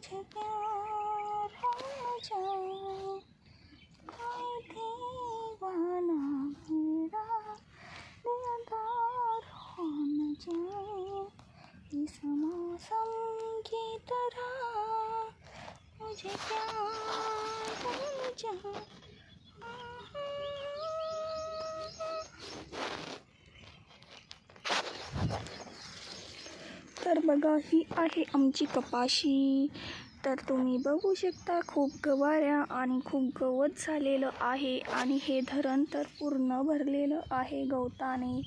मुझको राजा कोई दीवाना मेरा बेदार हो न जाए। इस मौसम की तरह मुझे प्यार हो जाए। तर बघा ही आहे आमची कपाशी. तर तुम्ही बघू शकता खूप गवाऱ्या आणि खूप गवत झालेलं आहे आणि हे धरण तर पूर्ण भरलेलं आहे गवताने.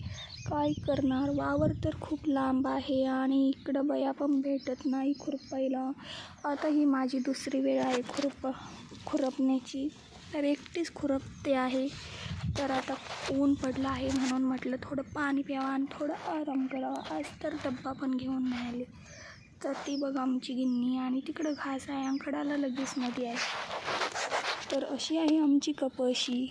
काय करणार? वावर तर खूप लांब आहे आणि इकडं बया पण भेटत नाही खुरपायला. आता ही माझी दुसरी वेळ आहे खुरप खुरपण्याची. तर एकटीच खुरपते आहे. तर आता ऊन पडलं आहे म्हणून म्हटलं थोडं पाणी प्यावं आणि थोडं आराम करावा. आज तर डब्बा पण घेऊन नाही आले तर ती बघा आमची गिन्नी आणि तिकडं घास आहे. अंकडाला लगेच नदी आहे. तर अशी आहे आमची कपशी.